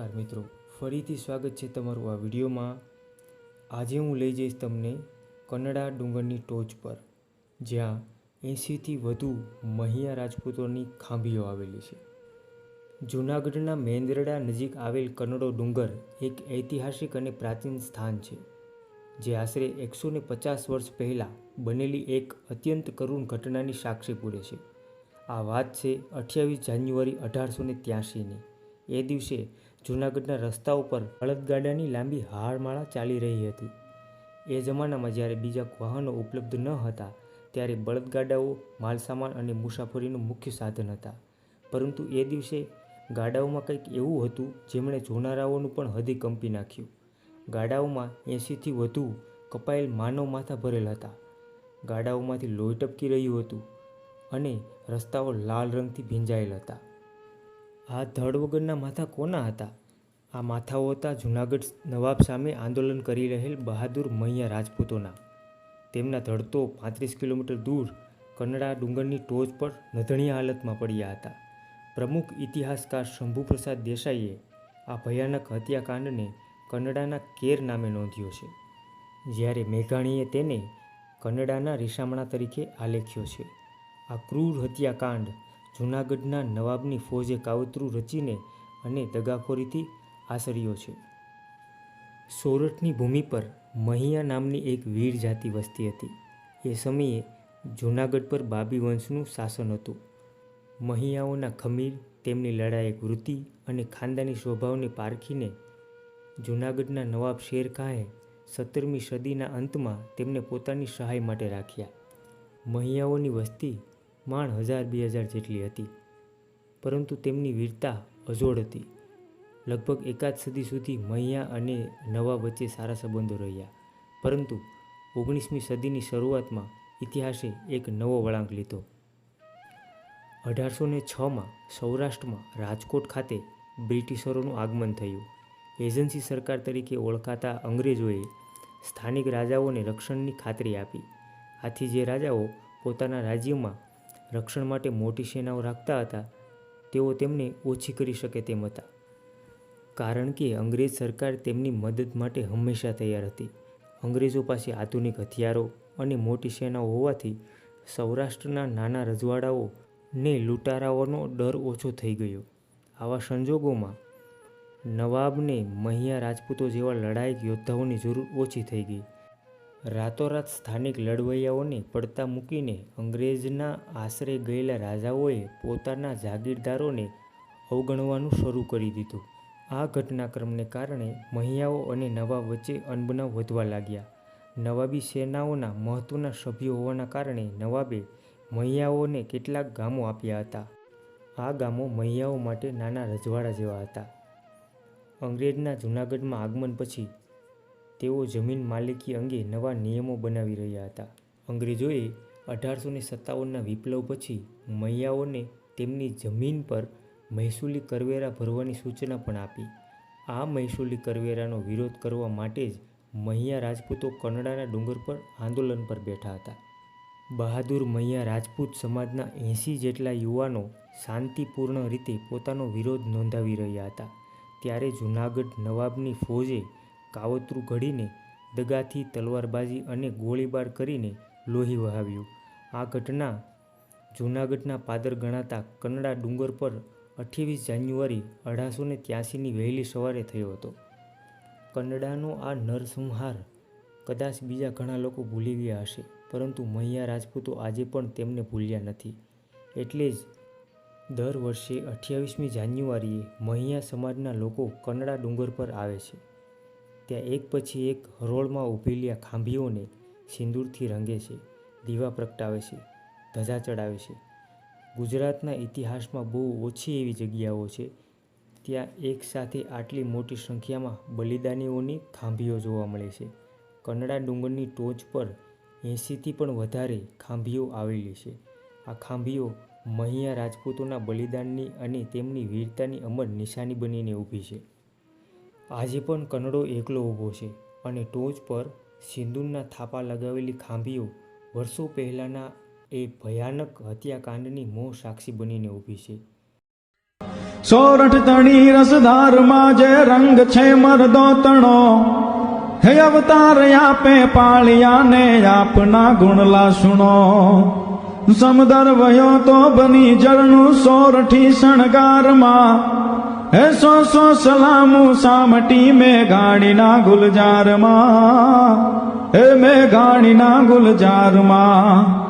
નમસ્કાર મિત્રો. ફરીથી સ્વાગત છે તમારું આ વિડીયોમાં. આજે હું લઈ જઈશ તમને કન્નડા ડુંગરની ટોચ પર, જ્યાં એંશીથી વધુ મહિયા રાજપૂતોની ખાંભીઓ આવેલી છે. જૂનાગઢના મેંદરડા નજીક આવેલ કન્નડો ડુંગર એક ઐતિહાસિક અને પ્રાચીન સ્થાન છે, જે આશરે એકસો ને પચાસ વર્ષ પહેલાં બનેલી એક અત્યંત કરુણ ઘટનાની સાક્ષી પૂરે છે. આ વાત છે અઠ્યાવીસ જાન્યુઆરી અઢારસો ને ત્યાસીની એ દિવસે જૂનાગઢના રસ્તાઓ પર બળદગાડાની લાંબી હારમાળા ચાલી રહી હતી. એ જમાનામાં જ્યારે બીજા વાહનો ઉપલબ્ધ ન હતા, ત્યારે બળદગાડાઓ માલસામાન અને મુસાફરીનું મુખ્ય સાધન હતા. પરંતુ એ દિવસે ગાડાઓમાં કંઈક એવું હતું, જેમણે જોનારાઓનું પણ હદી કંપી નાખ્યું. ગાડાઓમાં એંશીથી વધુ કપાયેલ માનવ માથા ભરેલ હતા. ગાડાઓમાંથી લોહી ટપકી રહ્યું હતું અને રસ્તાઓ લાલ રંગથી ભીંજાયેલ હતા. આ ધડ વગરના માથા કોના હતા? આ માથાઓ હતા જૂનાગઢ નવાબ સામે આંદોલન કરી રહેલ બહાદુર મૈયા રાજપૂતોના. તેમના ધડ તો પાંત્રીસ કિલોમીટર દૂર કન્નડા ડુંગરની ટોચ પર નધણી હાલતમાં પડ્યા હતા. પ્રમુખ ઇતિહાસકાર શંભુપ્રસાદ દેસાઈએ આ ભયાનક હત્યાકાંડને કન્નડાના કેર નામે નોંધ્યો છે, જ્યારે મેઘાણીએ તેને કન્નડાના રીસામણા તરીકે આલેખ્યો છે. આ ક્રૂર હત્યાકાંડ જૂનાગઢના નવાબની ફોજે કાવતરું રચીને અને દગાખોરીથી આશર્યો છે. સોરઠની ભૂમિ પર મહિયા નામની એક વીર જાતિ વસતી હતી. એ સમયે જૂનાગઢ પર બાબી વંશનું શાસન હતું. મહિયાઓના ખમીર, તેમની લડાયક વૃત્તિ અને ખાનદાની સ્વભાવને પારખીને જૂનાગઢના નવાબ શેરખાંએ સત્તરમી સદીના અંતમાં તેમને પોતાની સહાય માટે રાખ્યા. મહિયાઓની વસ્તી માંડ હજાર, બે હજાર જેટલી હતી. પરંતુ તેમની વીરતા અજોડ હતી. લગભગ એકાદ સદી સુધી મહિયા અને નવાબ વચ્ચે સારા સંબંધો રહ્યા. પરંતુ ઓગણીસમી સદીની શરૂઆતમાં ઇતિહાસે એક નવો વળાંક લીધો. અઢારસો ને છમાં સૌરાષ્ટ્રમાં રાજકોટ ખાતે બ્રિટિશરોનું આગમન થયું. એજન્સી સરકાર તરીકે ઓળખાતા અંગ્રેજોએ સ્થાનિક રાજાઓને રક્ષણની ખાતરી આપી. આથી જે રાજાઓ પોતાના રાજ્યમાં રક્ષણ માટે મોટી સેનાઓ રાખતા હતા. તેઓ તેમને ઓછી કરી શકે તેમ હતા. કારણ કે અંગ્રેજ સરકાર તેમની મદદ માટે હંમેશા તૈયાર હતી. અંગ્રેજો પાસે આધુનિક હથિયારો અને મોટી સેનાઓ હોવાથી સૌરાષ્ટ્રના નાના રજવાડાઓ ને લૂંટારાઓનો ડર ઓછો થઈ ગયો. આવા સંજોગોમાં નવાબને મહિયા રાજપૂતો જેવા લડાયક યોદ્ધાઓની જરૂર ઓછી થઈ ગઈ. રાતોરાત સ્થાનિક લડવૈયાઓને પડતા મૂકીને અંગ્રેજના આશરે ગયેલા રાજાઓએ પોતાના જાગીરદારોને અવગણવાનું શરૂ કરી દીધું. આ ઘટનાક્રમને કારણે મહિયાઓ અને નવાબ વચ્ચે અનબનાવ વધવા લાગ્યા. નવાબી સેનાઓના મહત્ત્વના સભ્યો હોવાના કારણે નવાબે મહિયાઓને કેટલાક ગામો આપ્યા હતા. આ ગામો મહિયાઓ માટે નાના રજવાડા જેવા હતા. અંગ્રેજના જૂનાગઢમાં આગમન પછી તેઓ જમીન માલિકી અંગે નવા નિયમો બનાવી રહ્યા હતા. અંગ્રેજોએ અઢારસો ને સત્તાવનના વિપ્લવ પછી મૈયાઓને તેમની જમીન પર મહેસૂલી કરવેરા ભરવાની સૂચના પણ આપી. આ મહેસૂલી કરવેરાનો વિરોધ કરવા માટે જ મહિયા રાજપૂતો કન્નડાના ડુંગર પર આંદોલન પર બેઠા હતા. બહાદુર મૈયા રાજપૂત સમાજના એંસી જેટલા યુવાનો શાંતિપૂર્ણ રીતે પોતાનો વિરોધ નોંધાવી રહ્યા હતા. ત્યારે જૂનાગઢ નવાબની ફોજે કાવતરું ઘડીને દગાથી તલવારબાજી અને ગોળીબાર કરીને લોહી વહાવ્યું. આ ઘટના જૂનાગઢના પાદર ગણાતા કન્નડા ડુંગર પર અઠ્યાવીસ જાન્યુઆરી અઢારસો ને ત્યાસીની વહેલી સવારે થયો હતો. કન્નડાનો આ નરસંહાર કદાચ બીજા ઘણા લોકો ભૂલી ગયા હશે, પરંતુ મહિયા રાજપૂતો આજે પણ તેમને ભૂલ્યા નથી. એટલે જ દર વર્ષે અઠ્યાવીસમી જાન્યુઆરીએ મહિયા સમાજના લોકો કન્નડા ડુંગર પર આવે છે. ત્યાં એક પછી એક હરોળમાં ઊભેલી આ ખાંભીઓને સિંદૂરથી રંગે છે, દીવા પ્રગટાવે છે, ધજા ચડાવે છે. ગુજરાતના ઇતિહાસમાં બહુ ઓછી એવી જગ્યાઓ છે, ત્યાં એકસાથે આટલી મોટી સંખ્યામાં બલિદાનીઓની ખાંભીઓ જોવા મળે છે. કન્નડા ડુંગરની ટોચ પર એંશીથી પણ વધારે ખાંભીઓ આવેલી છે. આ ખાંભીઓ મહિયા રાજપૂતોના બલિદાનની અને તેમની વીરતાની અમર નિશાની બનીને ઊભી છે. આજે પણ કનડો એકલો ઊભો છે અને ટોચ પર સિંદૂરના થાપા લગાવેલી ખાંભીઓ વર્ષો પહેલાંના એ ભયાનક હત્યાકાંડની મો સાક્ષી બનીને ઊભી છે. સોરઠ તણી રસધારમાં જે રંગ છે મરદો તણો, હે અવતાર આપે પાળિયાને આપના ગુણલા સુણો. સમદર વયો તો બની જળનું સોરઠી શણગારમાં હે સો સો સલામું સામટી મેં ગાડીના ગુલજારમાં. હે મેં ગાડીના ગુલજારમાં.